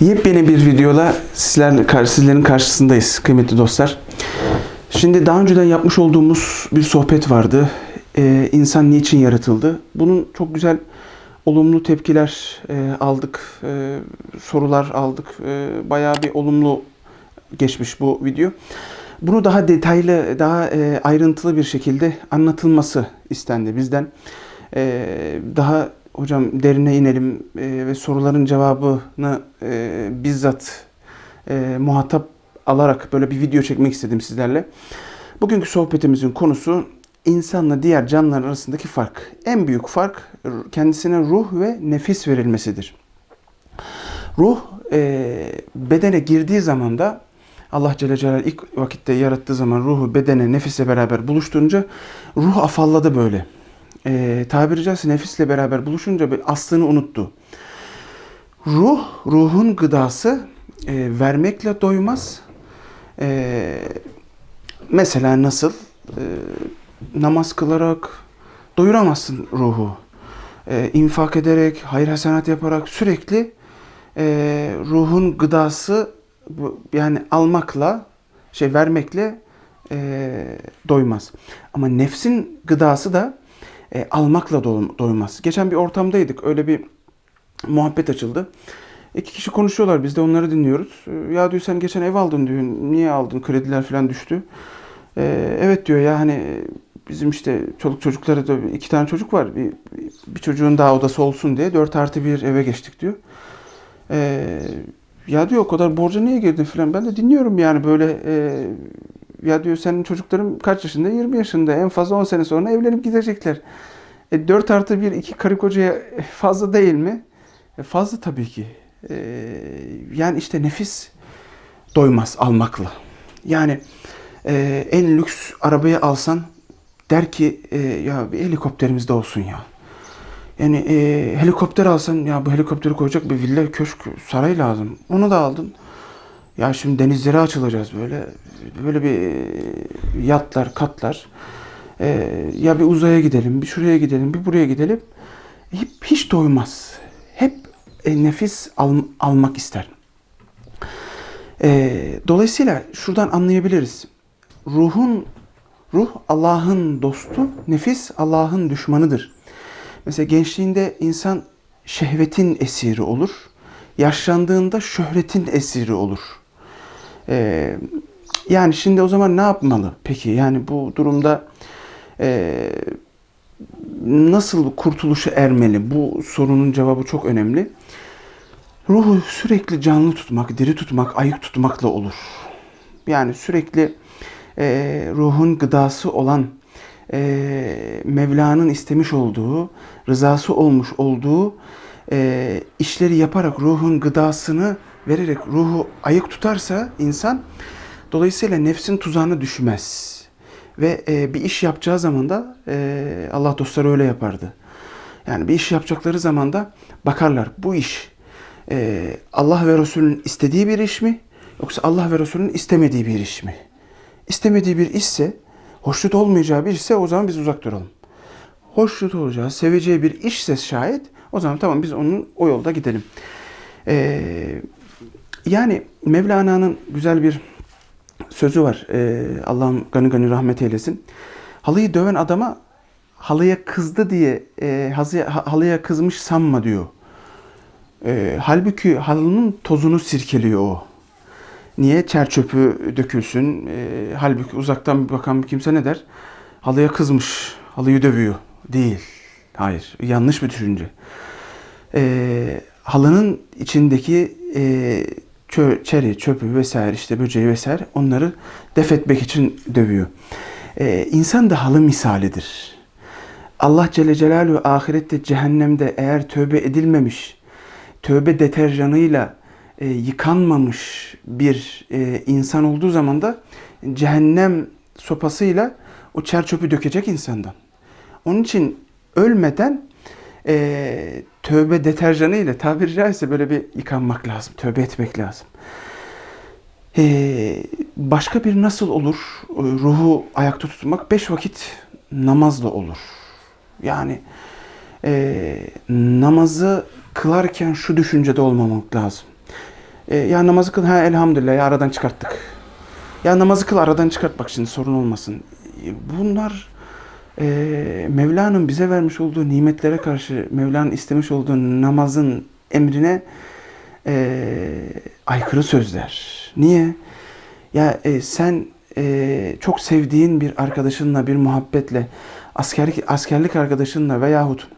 Yepyeni bir videola sizler, sizlerin karşısındayız kıymetli dostlar. Şimdi daha önceden yapmış olduğumuz bir sohbet vardı. Ee, insan niçin yaratıldı? Bunun çok güzel olumlu tepkiler e, aldık, e, sorular aldık. E, bayağı bir olumlu geçmiş bu video. Bunu daha detaylı, daha e, ayrıntılı bir şekilde anlatılması istendi bizden. E, daha hocam derine inelim e, ve soruların cevabını e, bizzat e, muhatap alarak böyle bir video çekmek istedim sizlerle. Bugünkü sohbetimizin konusu insanla diğer canlılar arasındaki fark. En büyük fark kendisine ruh ve nefis verilmesidir. Ruh e, bedene girdiği zaman da Allah Celle Celaluhu ilk vakitte yarattığı zaman ruhu bedene nefisle beraber buluşturunca ruh afalladı böyle. E, tabiri caizse nefisle beraber buluşunca aslını unuttu. Ruh, ruhun gıdası e, vermekle doymaz. E, mesela nasıl? E, namaz kılarak doyuramazsın ruhu. E, infak ederek, hayır hasenat yaparak sürekli e, ruhun gıdası yani almakla, şey vermekle e, doymaz. Ama nefsin gıdası da e, almakla do- doymaz. Geçen bir ortamdaydık. Öyle bir muhabbet açıldı. İki kişi konuşuyorlar. Biz de onları dinliyoruz. E, Ya diyor sen geçen ev aldın diyor. Niye aldın? Krediler falan düştü. E, evet diyor ya hani bizim işte çoluk çocukları da iki tane çocuk var. Bir, bir çocuğun daha odası olsun diye 4 artı bir eve geçtik diyor. E, ya diyor o kadar borca niye girdin filan. Ben de dinliyorum yani böyle e, ya diyor senin çocukların kaç yaşında? 20 yaşında. En fazla 10 sene sonra evlenip gidecekler. E, 4 artı 1 iki karı kocaya fazla değil mi? E, fazla tabii ki. E, yani işte nefis doymaz almakla. Yani e, en lüks arabayı alsan der ki e, ya bir helikopterimiz de olsun ya. Yani e, helikopter alsan ya bu helikopteri koyacak bir villa, köşk, saray lazım. Onu da aldın. Ya şimdi denizlere açılacağız böyle. Böyle bir e, yatlar, katlar. E, ya bir uzaya gidelim, bir şuraya gidelim, bir buraya gidelim. Hep, hiç doymaz. Hep e, nefis al- almak ister. E, dolayısıyla şuradan anlayabiliriz. Ruhun ruh Allah'ın dostu, nefis Allah'ın düşmanıdır. Mesela gençliğinde insan şehvetin esiri olur. Yaşlandığında şöhretin esiri olur. Ee, yani şimdi o zaman ne yapmalı? Peki yani bu durumda e, nasıl kurtuluşa ermeli? Bu sorunun cevabı çok önemli. Ruhu sürekli canlı tutmak, diri tutmak, ayık tutmakla olur. Yani sürekli e, ruhun gıdası olan e, Mevla'nın istemiş olduğu, rızası olmuş olduğu e, işleri yaparak ruhun gıdasını vererek ruhu ayık tutarsa insan dolayısıyla nefsin tuzağına düşmez. Ve e, bir iş yapacağı zaman da e, Allah dostları öyle yapardı. Yani bir iş yapacakları zaman da bakarlar bu iş e, Allah ve Resulünün istediği bir iş mi yoksa Allah ve Resulünün istemediği bir iş mi? İstemediği bir işse, hoşnut olmayacağı bir işse o zaman biz uzak duralım. Hoşnut olacağı, seveceği bir işse şayet o zaman tamam biz onun o yolda gidelim. Ee, yani Mevlana'nın güzel bir sözü var. Ee, Allah'ım gani gani rahmet eylesin. Halıyı döven adama halıya kızdı diye e, hazıya- ha- halıya kızmış sanma diyor. Ee, halbuki halının tozunu sirkeliyor o. Niye çer çöpü dökülsün? Ee, halbuki uzaktan bakan bir kimse ne der? Halıya kızmış, halıyı dövüyor. Değil. Hayır. Yanlış bir düşünce. Ee, halının içindeki e, çö, çeri, çöpü vesaire işte böceği vesaire onları def etmek için dövüyor. Ee, insan da halı misalidir. Allah Celle Celaluhu ahirette cehennemde eğer tövbe edilmemiş, tövbe deterjanıyla e, yıkanmamış bir e, insan olduğu zaman da cehennem sopasıyla o çer çöpü dökecek insandan. Onun için ölmeden e, tövbe deterjanıyla tabiri caizse böyle bir yıkanmak lazım, tövbe etmek lazım. E, başka bir nasıl olur e, ruhu ayakta tutmak? Beş vakit namazla olur. Yani e, namazı kılarken şu düşüncede olmamak lazım. E, ya namazı kıl, ha elhamdülillah ya aradan çıkarttık. Ya namazı kıl aradan çıkart bak şimdi sorun olmasın. E, Bunlar e, Mevla'nın bize vermiş olduğu nimetlere karşı Mevla'nın istemiş olduğu namazın emrine e, aykırı sözler. Niye? Ya e, sen e, çok sevdiğin bir arkadaşınla, bir muhabbetle, askerlik askerlik arkadaşınla veyahut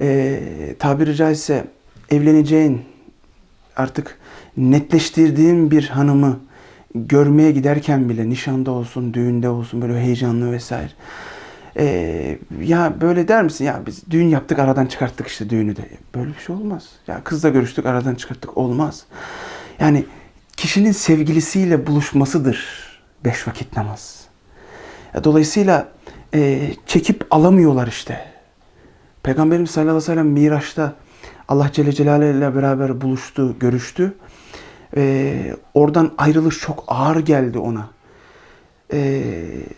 e, tabiri caizse evleneceğin, artık netleştirdiğin bir hanımı görmeye giderken bile nişanda olsun, düğünde olsun böyle heyecanlı vesaire. E, ya böyle der misin? Ya biz düğün yaptık aradan çıkarttık işte düğünü de. Böyle bir şey olmaz. Ya kızla görüştük aradan çıkarttık olmaz. Yani kişinin sevgilisiyle buluşmasıdır beş vakit namaz. Dolayısıyla e, çekip alamıyorlar işte. Peygamberimiz sallallahu aleyhi ve sellem Miraç'ta Allah Celle Celaluhu ile beraber buluştu, görüştü. E, oradan ayrılış çok ağır geldi ona. E,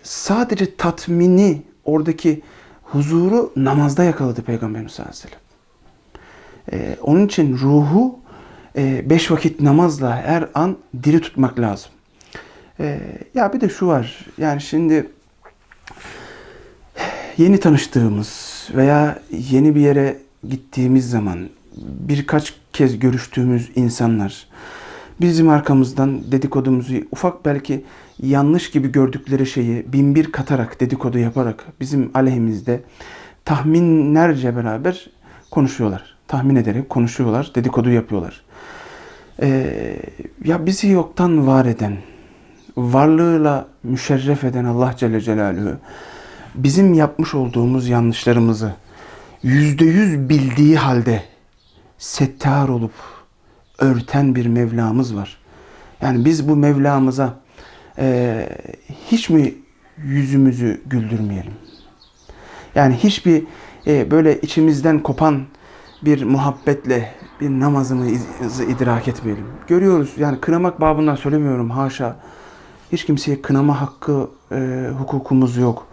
sadece tatmini, oradaki huzuru namazda yakaladı Peygamberimiz sallallahu aleyhi ve sellem. E, onun için ruhu e, beş vakit namazla her an diri tutmak lazım. E, ya bir de şu var. Yani şimdi yeni tanıştığımız veya yeni bir yere gittiğimiz zaman birkaç kez görüştüğümüz insanlar bizim arkamızdan dedikodumuzu ufak belki yanlış gibi gördükleri şeyi bin bir katarak dedikodu yaparak bizim aleyhimizde tahminlerce beraber konuşuyorlar. Tahmin ederek konuşuyorlar, dedikodu yapıyorlar. Ee, ya bizi yoktan var eden, varlığıyla müşerref eden Allah Celle Celaluhu bizim yapmış olduğumuz yanlışlarımızı yüzde yüz bildiği halde settar olup örten bir Mevlamız var. Yani biz bu Mevlamıza e, hiç mi yüzümüzü güldürmeyelim? Yani hiçbir e, böyle içimizden kopan bir muhabbetle bir namazımızı idrak etmeyelim. Görüyoruz yani kınamak babından söylemiyorum haşa. Hiç kimseye kınama hakkı, e, hukukumuz yok.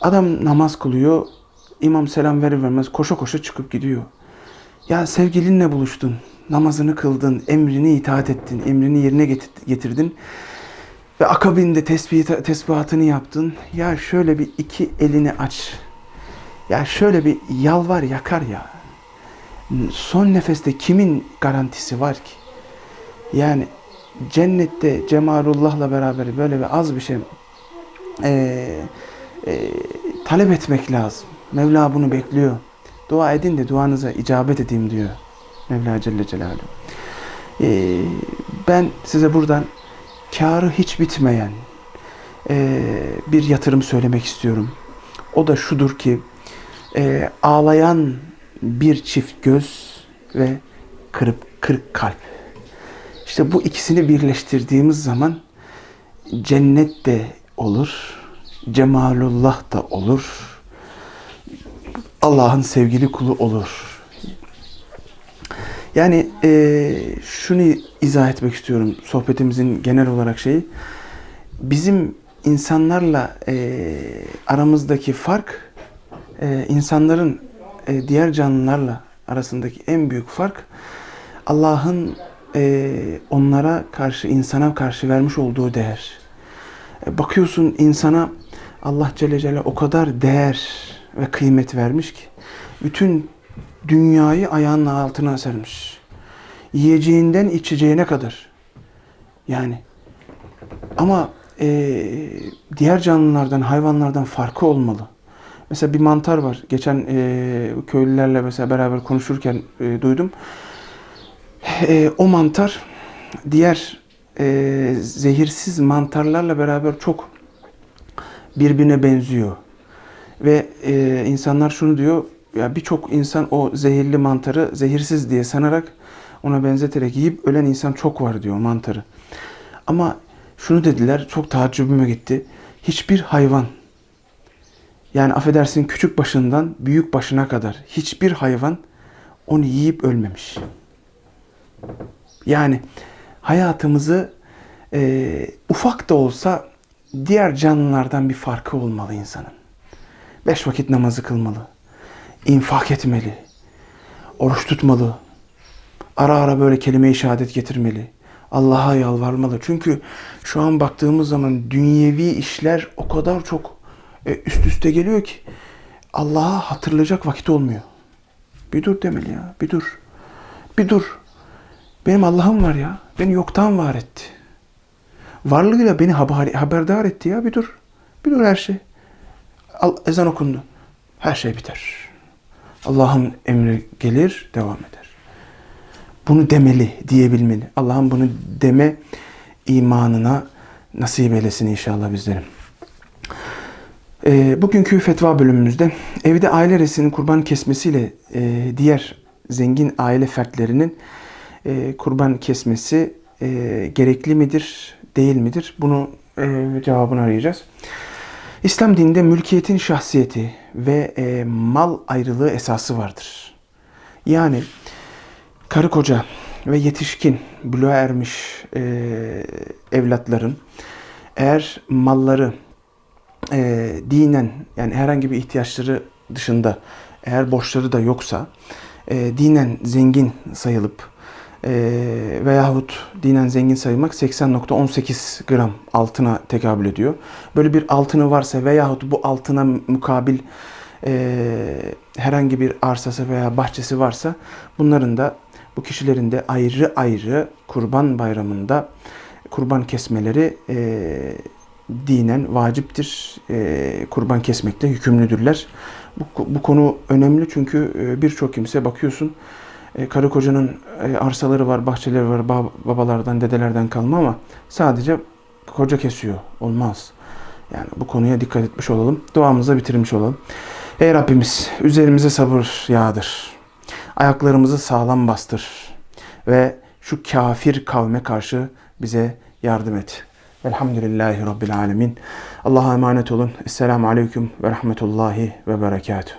Adam namaz kılıyor, imam selam verir vermez koşa koşa çıkıp gidiyor. Ya sevgilinle buluştun, namazını kıldın, emrini itaat ettin, emrini yerine get- getirdin. Ve akabinde tesbih, tesbihatını yaptın. Ya şöyle bir iki elini aç. Ya şöyle bir yalvar yakar ya. Son nefeste kimin garantisi var ki? Yani cennette Cemalullah'la beraber böyle bir az bir şey eee e, talep etmek lazım. Mevla bunu bekliyor. Dua edin de duanıza icabet edeyim diyor Mevla Celle Celaluhu. E, ben size buradan karı hiç bitmeyen e, bir yatırım söylemek istiyorum. O da şudur ki e, ağlayan bir çift göz ve kırıp kırık kalp. İşte bu ikisini birleştirdiğimiz zaman cennet de olur, cemalullah da olur. Allah'ın sevgili kulu olur. Yani e, şunu izah etmek istiyorum sohbetimizin genel olarak şeyi. Bizim insanlarla e, aramızdaki fark, e, insanların e, diğer canlılarla arasındaki en büyük fark Allah'ın e, onlara karşı, insana karşı vermiş olduğu değer. E, bakıyorsun insana Allah Celle Celle o kadar değer ve kıymet vermiş ki bütün dünyayı ayağının altına sermiş. Yiyeceğinden içeceğine kadar. Yani ama e, diğer canlılardan, hayvanlardan farkı olmalı. Mesela bir mantar var. Geçen e, köylülerle mesela beraber konuşurken e, duydum. E, o mantar diğer e, zehirsiz mantarlarla beraber çok birbirine benziyor. Ve e, insanlar şunu diyor, ya birçok insan o zehirli mantarı zehirsiz diye sanarak ona benzeterek yiyip ölen insan çok var diyor mantarı. Ama şunu dediler, çok taaccübüme gitti. Hiçbir hayvan, yani affedersin küçük başından büyük başına kadar hiçbir hayvan onu yiyip ölmemiş. Yani hayatımızı e, ufak da olsa diğer canlılardan bir farkı olmalı insanın. Beş vakit namazı kılmalı. İnfak etmeli. Oruç tutmalı. Ara ara böyle kelime-i şehadet getirmeli. Allah'a yalvarmalı. Çünkü şu an baktığımız zaman dünyevi işler o kadar çok e, üst üste geliyor ki Allah'a hatırlayacak vakit olmuyor. Bir dur demeli ya. Bir dur. Bir dur. Benim Allah'ım var ya. Beni yoktan var etti. Varlığıyla beni haber, haberdar etti ya. Bir dur. Bir dur her şey. Ezan okundu. Her şey biter. Allah'ın emri gelir, devam eder. Bunu demeli, diyebilmeli. Allah'ın bunu deme imanına nasip eylesin inşallah bizlerin. Ee, bugünkü fetva bölümümüzde evde aile reisinin kurban kesmesiyle e, diğer zengin aile fertlerinin e, kurban kesmesi e, gerekli midir, değil midir? Bunu e, cevabını arayacağız. İslam dininde mülkiyetin şahsiyeti ve e, mal ayrılığı esası vardır. Yani karı koca ve yetişkin buluğa ermiş e, evlatların eğer malları e, dinen yani herhangi bir ihtiyaçları dışında eğer borçları da yoksa e, dinen zengin sayılıp e, veyahut dinen zengin sayılmak 80.18 gram altına tekabül ediyor. Böyle bir altını varsa veyahut bu altına mukabil e, herhangi bir arsası veya bahçesi varsa bunların da bu kişilerin de ayrı ayrı kurban bayramında kurban kesmeleri e, dinen vaciptir. E, kurban kesmekle yükümlüdürler. Bu, bu konu önemli çünkü e, birçok kimse bakıyorsun e, karı kocanın e, arsaları var, bahçeleri var, ba- babalardan, dedelerden kalma ama sadece koca kesiyor. Olmaz. Yani bu konuya dikkat etmiş olalım. Duamızı bitirmiş olalım. Ey Rabbimiz üzerimize sabır yağdır. Ayaklarımızı sağlam bastır. Ve şu kafir kavme karşı bize yardım et. Velhamdülillahi Rabbil Alemin. Allah'a emanet olun. Esselamu Aleyküm ve Rahmetullahi ve Berekatuhu.